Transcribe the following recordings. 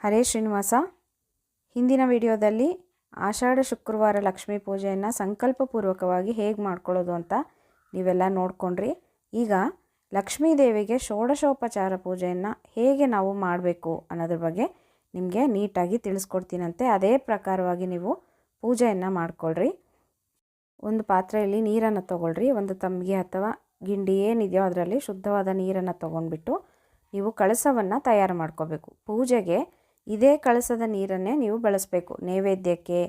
ಹರೇ ಶ್ರೀನಿವಾಸ. ಹಿಂದಿನ ವಿಡಿಯೋದಲ್ಲಿ ಆಷಾಢ ಶುಕ್ರವಾರ ಲಕ್ಷ್ಮೀ ಪೂಜೆಯನ್ನು ಸಂಕಲ್ಪಪೂರ್ವಕವಾಗಿ ಹೇಗೆ ಮಾಡ್ಕೊಳ್ಳೋದು ಅಂತ ನೀವೆಲ್ಲ ನೋಡ್ಕೊಂಡ್ರಿ. ಈಗ ಲಕ್ಷ್ಮೀ ದೇವಿಗೆ ಷೋಡಶೋಪಚಾರ ಪೂಜೆಯನ್ನು ಹೇಗೆ ನಾವು ಮಾಡಬೇಕು ಅನ್ನೋದ್ರ ಬಗ್ಗೆ ನಿಮಗೆ ನೀಟಾಗಿ ತಿಳಿಸ್ಕೊಡ್ತೀನಂತೆ. ಅದೇ ಪ್ರಕಾರವಾಗಿ ನೀವು ಪೂಜೆಯನ್ನು ಮಾಡ್ಕೊಳ್ರಿ. ಒಂದು ಪಾತ್ರೆಯಲ್ಲಿ ನೀರನ್ನು ತೊಗೊಳ್ರಿ. ಒಂದು ತಂಬಿಗೆ ಅಥವಾ ಗಿಂಡಿ ಏನಿದೆಯೋ ಅದರಲ್ಲಿ ಶುದ್ಧವಾದ ನೀರನ್ನು ತೊಗೊಂಡ್ಬಿಟ್ಟು ನೀವು ಕಳಸವನ್ನು ತಯಾರು ಮಾಡ್ಕೋಬೇಕು. ಪೂಜೆಗೆ ಇದೇ ಕಳಸದ ನೀರನ್ನೇ ನೀವು ಬಳಸಬೇಕು. ನೈವೇದ್ಯಕ್ಕೆ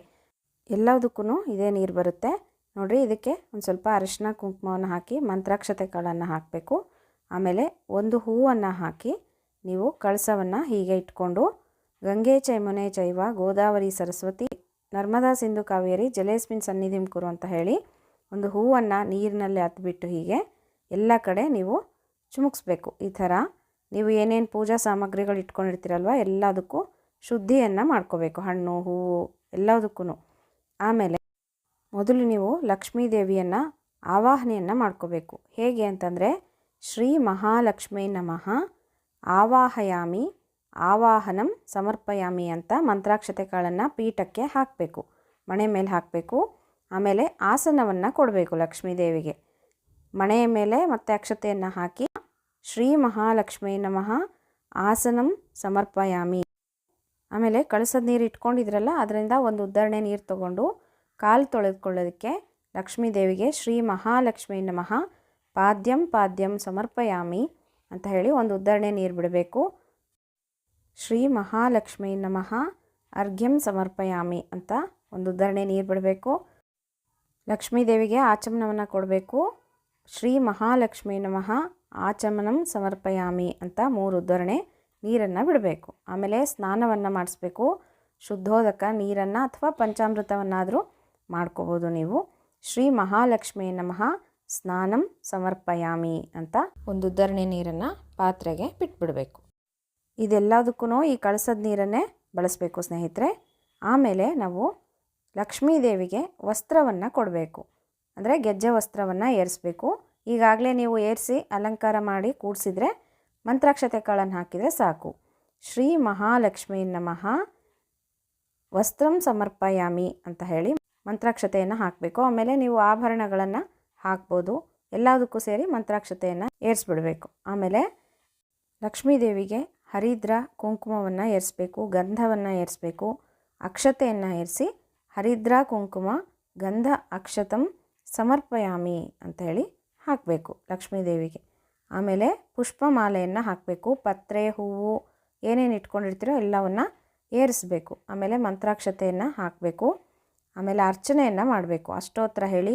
ಎಲ್ಲದಕ್ಕೂ ಇದೇ ನೀರು ಬರುತ್ತೆ. ನೋಡಿರಿ, ಇದಕ್ಕೆ ಒಂದು ಸ್ವಲ್ಪ ಅರಿಶಿನ ಕುಂಕುಮವನ್ನು ಹಾಕಿ, ಮಂತ್ರಾಕ್ಷತೆ ಕಾಳನ್ನು ಹಾಕಬೇಕು. ಆಮೇಲೆ ಒಂದು ಹೂವನ್ನು ಹಾಕಿ, ನೀವು ಕಳಸವನ್ನು ಹೀಗೆ ಇಟ್ಕೊಂಡು, ಗಂಗೆ ಚೈಮುನೆ ಚೈವ ಗೋದಾವರಿ ಸರಸ್ವತಿ ನರ್ಮದಾ ಸಿಂಧು ಕಾವೇರಿ ಜಲೇಸ್ಮಿನ್ ಸನ್ನಿಧಿಂ ಕುರು ಅಂತ ಹೇಳಿ ಒಂದು ಹೂವನ್ನು ನೀರಿನಲ್ಲಿ ಹತ್ಬಿಟ್ಟು ಹೀಗೆ ಎಲ್ಲ ಕಡೆ ನೀವು ಚುಮುಕ್ಸ್ಬೇಕು. ಈ ಥರ ನೀವು ಏನೇನು ಪೂಜಾ ಸಾಮಗ್ರಿಗಳು ಇಟ್ಕೊಂಡಿರ್ತೀರಲ್ವ ಎಲ್ಲದಕ್ಕೂ ಶುದ್ಧಿಯನ್ನು ಮಾಡ್ಕೋಬೇಕು. ಹಣ್ಣು, ಹೂವು ಎಲ್ಲದಕ್ಕೂ ಆಮೇಲೆ ಮೊದಲು ನೀವು ಲಕ್ಷ್ಮೀ ದೇವಿಯನ್ನು ಆವಾಹನೆಯನ್ನು ಮಾಡ್ಕೋಬೇಕು. ಹೇಗೆ ಅಂತಂದರೆ ಶ್ರೀ ಮಹಾಲಕ್ಷ್ಮೀ ನಮಃ ಆವಾಹಯಾಮಿ, ಆವಾಹನಂ ಸಮರ್ಪಯಾಮಿ ಅಂತ ಮಂತ್ರಾಕ್ಷತೆ ಕಾಳನ್ನು ಪೀಠಕ್ಕೆ ಹಾಕಬೇಕು. ಮಣೆ ಮೇಲೆ ಹಾಕಬೇಕು. ಆಮೇಲೆ ಆಸನವನ್ನು ಕೊಡಬೇಕು ಲಕ್ಷ್ಮೀ ದೇವಿಗೆ. ಮಣೆಯ ಮೇಲೆ ಮತ್ತೆ ಅಕ್ಷತೆಯನ್ನು ಹಾಕಿ ಶ್ರೀ ಮಹಾಲಕ್ಷ್ಮೀ ನಮಃ. ಆಸನಂ ಸಮರ್ಪಯಾಮಿ. ಆಮೇಲೆ ಕಳಸದ ನೀರು ಇಟ್ಕೊಂಡಿದ್ರಲ್ಲ, ಅದರಿಂದ ಒಂದು ಉದ್ದರಣೆ ನೀರು ತಗೊಂಡು ಕಾಲು ತೊಳೆದುಕೊಳ್ಳೋದಕ್ಕೆ ಲಕ್ಷ್ಮೀ ದೇವಿಗೆ ಶ್ರೀ ಮಹಾಲಕ್ಷ್ಮೀ ನಮಃ, ಪಾದ್ಯಂ ಪಾದ್ಯಂ ಸಮರ್ಪಯಾಮಿ ಅಂತ ಹೇಳಿ ಒಂದು ಉದ್ದರಣೆ ನೀರು ಬಿಡಬೇಕು. ಶ್ರೀ ಮಹಾಲಕ್ಷ್ಮೀ ನಮಃ, ಅರ್ಘ್ಯಂ ಸಮರ್ಪಯಾಮಿ ಅಂತ ಒಂದು ಉದ್ದರಣೆ ನೀರು ಬಿಡಬೇಕು. ಲಕ್ಷ್ಮೀ ದೇವಿಗೆ ಆಚಮನವನ್ನು ಕೊಡಬೇಕು. ಶ್ರೀ ಮಹಾಲಕ್ಷ್ಮೀ ನಮಃ ಆಚಮನಂ ಸಮರ್ಪಯಾಮಿ ಅಂತ ಮೂರು ಉದ್ಧರಣೆ, ನೀರನ್ನು ಬಿಡಬೇಕು. ಆಮೇಲೆ ಸ್ನಾನವನ್ನು ಮಾಡಿಸ್ಬೇಕು. ಶುದ್ಧೋದಕ ನೀರನ್ನು ಅಥವಾ ಪಂಚಾಮೃತವನ್ನಾದರೂ ಮಾಡ್ಕೋಬೋದು ನೀವು. ಶ್ರೀ ಮಹಾಲಕ್ಷ್ಮೀ ನಮಃ. ಸ್ನಾನಂ ಸಮರ್ಪಯಾಮಿ ಅಂತ ಒಂದು ಉದ್ಧರಣೆ ನೀರನ್ನು ಪಾತ್ರೆಗೆ ಬಿಟ್ಬಿಡಬೇಕು. ಇದೆಲ್ಲದಕ್ಕೂ ಈ ಕಳಸದ ನೀರನ್ನೇ ಬಳಸಬೇಕು ಸ್ನೇಹಿತರೆ. ಆಮೇಲೆ ನಾವು ಲಕ್ಷ್ಮೀದೇವಿಗೆ ವಸ್ತ್ರವನ್ನು ಕೊಡಬೇಕು. ಅಂದರೆ ಗೆಜ್ಜೆ ವಸ್ತ್ರವನ್ನು ಏರಿಸ್ಬೇಕು. ಈಗಾಗಲೇ ನೀವು ಏರಿಸಿ ಅಲಂಕಾರ ಮಾಡಿ ಕೂಡಿಸಿದ್ರೆ ಮಂತ್ರಾಕ್ಷತೆ ಕಾಳನ್ನು ಹಾಕಿದರೆ ಸಾಕು. ಶ್ರೀ ಮಹಾಲಕ್ಷ್ಮೀ ನಮಃ. ವಸ್ತ್ರಂ ಸಮರ್ಪಯಾಮಿ ಅಂತ ಹೇಳಿ ಮಂತ್ರಾಕ್ಷತೆಯನ್ನು ಹಾಕಬೇಕು. ಆಮೇಲೆ ನೀವು ಆಭರಣಗಳನ್ನು ಹಾಕ್ಬೋದು. ಎಲ್ಲದಕ್ಕೂ ಸೇರಿ ಮಂತ್ರಾಕ್ಷತೆಯನ್ನು ಏರಿಸ್ಬಿಡಬೇಕು. ಆಮೇಲೆ ಲಕ್ಷ್ಮೀದೇವಿಗೆ ಹರಿದ್ರ ಕುಂಕುಮವನ್ನು ಏರಿಸ್ಬೇಕು, ಗಂಧವನ್ನು ಏರಿಸ್ಬೇಕು. ಅಕ್ಷತೆಯನ್ನು ಏರಿಸಿ ಹರಿದ್ರ ಕುಂಕುಮ, ಗಂಧ ಅಕ್ಷತಂ ಸಮರ್ಪಯಾಮಿ ಅಂತ ಹೇಳಿ ಹಾಕಬೇಕು ಲಕ್ಷ್ಮೀದೇವಿಗೆ. ಆಮೇಲೆ ಪುಷ್ಪಮಾಲೆಯನ್ನು ಹಾಕಬೇಕು. ಪತ್ರೆ, ಹೂವು, ಏನೇನು ಇಟ್ಕೊಂಡಿರ್ತೀರೋ ಎಲ್ಲವನ್ನು ಏರಿಸಬೇಕು. ಆಮೇಲೆ ಮಂತ್ರಾಕ್ಷತೆಯನ್ನು ಹಾಕಬೇಕು. ಆಮೇಲೆ ಅರ್ಚನೆಯನ್ನು ಮಾಡಬೇಕು. ಅಷ್ಟೋತ್ರ ಹೇಳಿ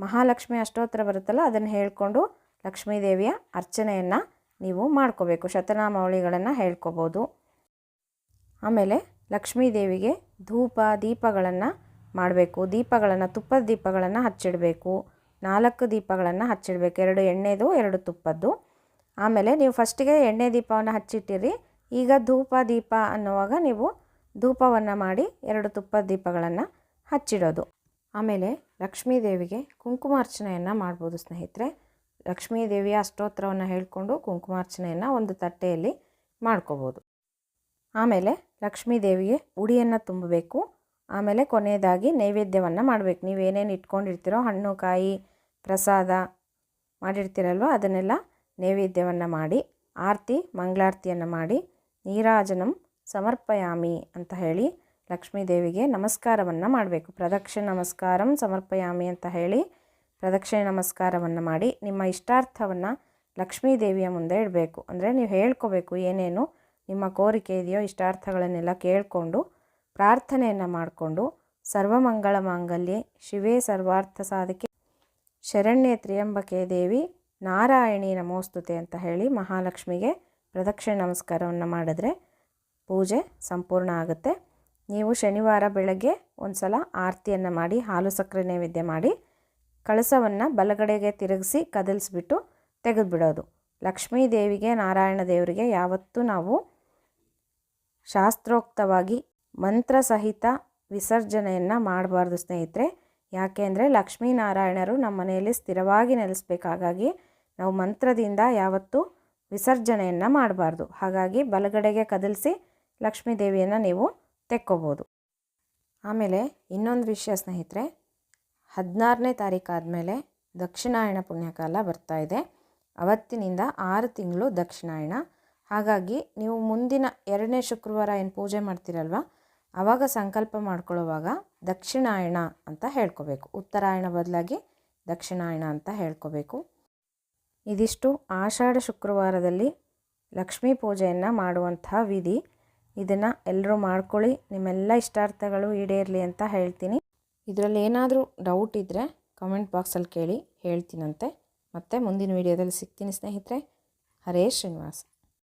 ಮಹಾಲಕ್ಷ್ಮಿ ಅಷ್ಟೋತ್ರ ಬರುತ್ತಲ್ಲ, ಅದನ್ನು ಹೇಳಿಕೊಂಡು ಲಕ್ಷ್ಮೀದೇವಿಯ ಅರ್ಚನೆಯನ್ನು ನೀವು ಮಾಡ್ಕೋಬೇಕು. ಶತನಾಮಾವಳಿಗಳನ್ನು ಹೇಳ್ಕೋಬೋದು. ಆಮೇಲೆ ಲಕ್ಷ್ಮೀದೇವಿಗೆ ಧೂಪ, ದೀಪಗಳನ್ನು ಮಾಡಬೇಕು. ದೀಪಗಳನ್ನು, ತುಪ್ಪದ ದೀಪಗಳನ್ನು ಹಚ್ಚಿಡಬೇಕು. ನಾಲ್ಕು ದೀಪಗಳನ್ನು ಹಚ್ಚಿಡಬೇಕು. ಎರಡು ಎಣ್ಣೆದು, ಎರಡು ತುಪ್ಪದ್ದು. ಆಮೇಲೆ ನೀವು ಫಸ್ಟಿಗೆ ಎಣ್ಣೆ ದೀಪವನ್ನು ಹಚ್ಚಿಟ್ಟಿರಿ. ಈಗ ಧೂಪ ದೀಪ ಅನ್ನುವಾಗ ನೀವು ಧೂಪವನ್ನು ಮಾಡಿ ಎರಡು ತುಪ್ಪದ ದೀಪಗಳನ್ನು ಹಚ್ಚಿಡೋದು. ಆಮೇಲೆ ಲಕ್ಷ್ಮೀ ದೇವಿಗೆ ಕುಂಕುಮಾರ್ಚನೆಯನ್ನು ಮಾಡ್ಬೋದು ಸ್ನೇಹಿತರೆ. ಲಕ್ಷ್ಮೀ ದೇವಿಯ ಅಷ್ಟೋತ್ತರವನ್ನು ಹೇಳಿಕೊಂಡು ಕುಂಕುಮಾರ್ಚನೆಯನ್ನು ಒಂದು ತಟ್ಟೆಯಲ್ಲಿ ಮಾಡ್ಕೋಬೋದು. ಆಮೇಲೆ ಲಕ್ಷ್ಮೀ ದೇವಿಗೆ ಉಡಿಯನ್ನು ತುಂಬಬೇಕು. ಆಮೇಲೆ ಕೊನೆಯದಾಗಿ ನೈವೇದ್ಯವನ್ನು ಮಾಡಬೇಕು. ನೀವು ಏನೇನು ಇಟ್ಕೊಂಡಿರ್ತೀರೋ ಹಣ್ಣು, ಕಾಯಿ ಪ್ರಸಾದ ಮಾಡಿರ್ತೀರಲ್ವ? ಅದನ್ನೆಲ್ಲ ನೈವೇದ್ಯವನ್ನು ಮಾಡಿ, ಆರತಿ, ಮಂಗಳಾರತಿಯನ್ನು ಮಾಡಿ, ನೀರಾಜನಂ ಸಮರ್ಪಯಾಮಿ ಅಂತ ಹೇಳಿ ಲಕ್ಷ್ಮೀ ದೇವಿಗೆ ನಮಸ್ಕಾರವನ್ನು ಮಾಡಬೇಕು. ಪ್ರದಕ್ಷಿಣೆ ನಮಸ್ಕಾರಂ ಸಮರ್ಪಯಾಮಿ ಅಂತ ಹೇಳಿ ಪ್ರದಕ್ಷಿಣೆ ನಮಸ್ಕಾರವನ್ನು ಮಾಡಿ ನಿಮ್ಮ ಇಷ್ಟಾರ್ಥವನ್ನು ಲಕ್ಷ್ಮೀ ದೇವಿಯ ಮುಂದೆ ಇಡಬೇಕು. ಅಂದರೆ ನೀವು ಹೇಳ್ಕೋಬೇಕು ಏನೇನು ನಿಮ್ಮ ಕೋರಿಕೆ ಇದೆಯೋ, ಇಷ್ಟಾರ್ಥಗಳನ್ನೆಲ್ಲ ಕೇಳಿಕೊಂಡು ಪ್ರಾರ್ಥನೆಯನ್ನು ಮಾಡಿಕೊಂಡು ಸರ್ವಮಂಗಳ ಮಾಂಗಲ್ಯ ಶಿವೇ ಸರ್ವಾರ್ಥ ಸಾಧಕೆ ಶರಣ್ಯ ತ್ರಿಯಂಬಕೆ ದೇವಿ ನಾರಾಯಣಿ ನಮೋಸ್ತುತೆ ಅಂತ ಹೇಳಿ ಮಹಾಲಕ್ಷ್ಮಿಗೆ ಪ್ರದಕ್ಷಿಣೆ ನಮಸ್ಕಾರವನ್ನು ಮಾಡಿದ್ರೆ ಪೂಜೆ ಸಂಪೂರ್ಣ ಆಗುತ್ತೆ. ನೀವು ಶನಿವಾರ ಬೆಳಗ್ಗೆ ಒಂದು ಸಲ ಆರತಿಯನ್ನು ಮಾಡಿ, ಹಾಲು ಸಕ್ಕರೆ ನೈವೇದ್ಯ ಮಾಡಿ, ಕಳಸವನ್ನು ಬಲಗಡೆಗೆ ತಿರುಗಿಸಿ ಕದಲಿಸ್ಬಿಟ್ಟು ತೆಗೆದುಬಿಡೋದು. ಲಕ್ಷ್ಮೀ ದೇವಿಗೆ ನಾರಾಯಣ ದೇವರಿಗೆ ಯಾವತ್ತೂ ನಾವು ಶಾಸ್ತ್ರೋಕ್ತವಾಗಿ ಮಂತ್ರ ಸಹಿತ ವಿಸರ್ಜನೆಯನ್ನು ಮಾಡಬಾರ್ದು ಸ್ನೇಹಿತರೆ. ಯಾಕೆ ಅಂದರೆ ಲಕ್ಷ್ಮೀನಾರಾಯಣರು ನಮ್ಮ ಮನೆಯಲ್ಲಿ ಸ್ಥಿರವಾಗಿ ನೆಲೆಸ್ಬೇಕಾಗಾಗಿ ನಾವು ಮಂತ್ರದಿಂದ ಯಾವತ್ತೂ ವಿಸರ್ಜನೆಯನ್ನು ಮಾಡಬಾರ್ದು. ಹಾಗಾಗಿ ಬಲಗಡೆಗೆ ಕದಲಿಸಿ ಲಕ್ಷ್ಮೀ ದೇವಿಯನ್ನು ನೀವು ತೆಕ್ಕೋಬೋದು. ಆಮೇಲೆ ಇನ್ನೊಂದು ವಿಷಯ ಸ್ನೇಹಿತರೆ, ಹದಿನಾರನೇ ತಾರೀಕಾದಮೇಲೆ ದಕ್ಷಿಣಾಯಣ ಪುಣ್ಯಕಾಲ ಬರ್ತಾ ಇದೆ. ಅವತ್ತಿನಿಂದ ಆರು ತಿಂಗಳು ದಕ್ಷಿಣಾಯಣ. ಹಾಗಾಗಿ ನೀವು ಮುಂದಿನ ಎರಡನೇ ಶುಕ್ರವಾರ ಏನು ಪೂಜೆ ಮಾಡ್ತೀರಲ್ವ? ಆವಾಗ ಸಂಕಲ್ಪ ಮಾಡ್ಕೊಳ್ಳೋವಾಗ ದಕ್ಷಿಣಾಯಣ ಅಂತ ಹೇಳ್ಕೋಬೇಕು. ಉತ್ತರಾಯಣ ಬದಲಾಗಿ ದಕ್ಷಿಣಾಯಣ ಅಂತ ಹೇಳ್ಕೋಬೇಕು. ಇದಿಷ್ಟು ಆಷಾಢ ಶುಕ್ರವಾರದಲ್ಲಿ ಲಕ್ಷ್ಮೀ ಪೂಜೆಯನ್ನು ಮಾಡುವಂತಹ ವಿಧಿ. ಇದನ್ನು ಎಲ್ಲರೂ ಮಾಡ್ಕೊಳ್ಳಿ. ನಿಮ್ಮೆಲ್ಲ ಇಷ್ಟಾರ್ಥಗಳು ಈಡೇರಲಿ ಅಂತ ಹೇಳ್ತೀನಿ. ಇದರಲ್ಲಿ ಏನಾದರೂ ಡೌಟ್ ಇದ್ದರೆ ಕಮೆಂಟ್ ಬಾಕ್ಸಲ್ಲಿ ಕೇಳಿ ಹೇಳ್ತೀನಂತೆ. ಮತ್ತೆ ಮುಂದಿನ ವಿಡಿಯೋದಲ್ಲಿ ಸಿಗ್ತೀನಿ ಸ್ನೇಹಿತರೆ. ಹರೇ ಶ್ರೀನಿವಾಸ್.